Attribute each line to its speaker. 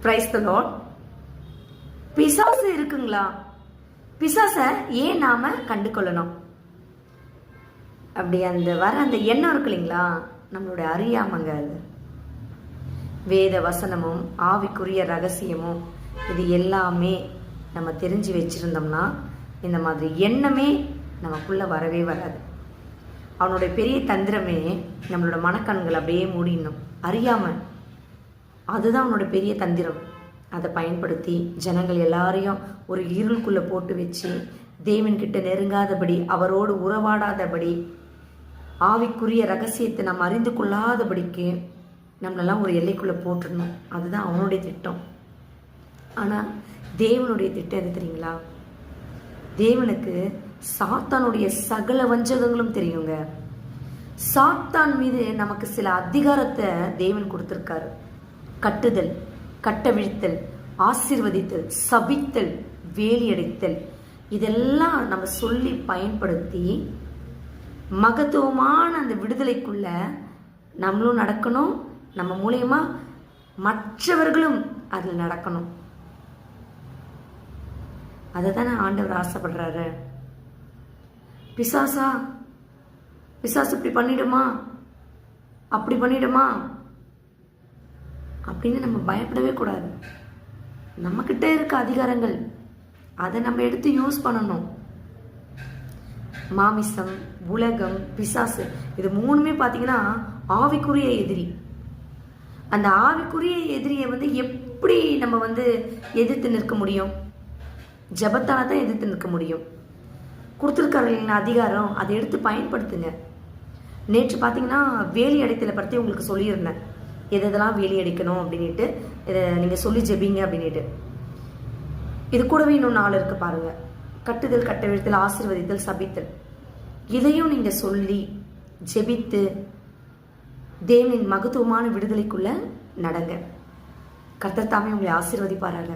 Speaker 1: Praise the Lord பிசாசு இருக்குங்களா? பிசாசை ஏன் நாம கண்டு கொள்ளணும் அப்படி அந்த வர அந்த எண்ணம் இருக்கு இல்லைங்களா? நம்மளுடைய அறியாமங்க அது. வேத வசனமும் ஆவிக்குரிய ரகசியமும் இது எல்லாமே நம்ம தெரிஞ்சு வச்சிருந்தோம்னா இந்த மாதிரி எண்ணமே நமக்குள்ள வரவே வராது. அவனுடைய பெரிய தந்திரமே நம்மளோட மனக்கண்கள் அப்படியே மூடிடணும். அறியாமல் அதுதான் அவனோட பெரிய தந்திரம். அதை பயன்படுத்தி ஜனங்கள் எல்லாரையும் ஒரு இருளுக்குள்ளே போட்டு வச்சு தேவன்கிட்ட நெருங்காதபடி அவரோடு உறவாடாதபடி ஆவிக்குரிய ரகசியத்தை நாம் அறிந்து கொள்ளாதபடிக்கு நம்மளெல்லாம் ஒரு எல்லைக்குள்ளே போட்டுடணும். அதுதான் அவனுடைய திட்டம். ஆனால் தேவனுடைய திட்டம் எது தெரியுங்களா? தேவனுக்கு சாத்தானுடைய சகல வஞ்சகங்களும் தெரியுங்க. சாத்தான் மீது நமக்கு சில அதிகாரத்தை தேவன் கொடுத்துருக்காரு. கட்டுதல் கட்டவிழ்த்தல் ஆசிர்வதித்தல் சபித்தல் வேலியடைத்தல். இதெல்லாம் நம்ம சொல்லி பயன்படுத்தி மகத்துவமான அந்த விடுதலைக்குள்ள நம்மளும் நடக்கணும். நம்ம மூலயமா மற்றவர்களும் அதில் நடக்கணும். அதை தானே ஆண்டவர் ஆசைப்படுறாரு. பிசாசா பிசாசு இப்படி பண்ணிடுமா? அப்படி பண்ணிடுமா? அப்படின்னு நம்ம பயப்படவே கூடாது. நம்மக்கிட்ட இருக்க அதிகாரங்கள் அதை நம்ம எடுத்து யூஸ் பண்ணணும். மாமிசம் உலகம் பிசாசு இது மூணுமே பார்த்தீங்கன்னா ஆவிக்குரிய எதிரி. அந்த ஆவிக்குரிய எதிரியை வந்து எப்படி நம்ம வந்து எதிர்த்து நிற்க முடியும்? ஜபத்தால் தான் எதிர்த்து நிற்க முடியும். கொடுத்துருக்காங்க அதிகாரம் அதை எடுத்து பயன்படுத்துங்க. நேற்று பார்த்தீங்கன்னா வேலி அடைத்தலை பற்றி உங்களுக்கு சொல்லியிருந்தேன். எது எதெல்லாம் வேலி அடிக்கணும் அப்படின்ட்டு இதை நீங்கள் சொல்லி ஜெபிங்க அப்படின்ட்டு இது கூடவே இன்னும் நாள் இருக்குது பாருங்கள் கட்டுதல் கட்டவிழ்த்தல் ஆசிர்வதித்தல் சபித்தல். இதையும் நீங்கள் சொல்லி ஜெபித்து தேவனின் மகத்துவமான விடுதலைக்குள்ள நடங்க. கர்த்தர் தாமே உங்களை ஆசீர்வதிப்பாராங்க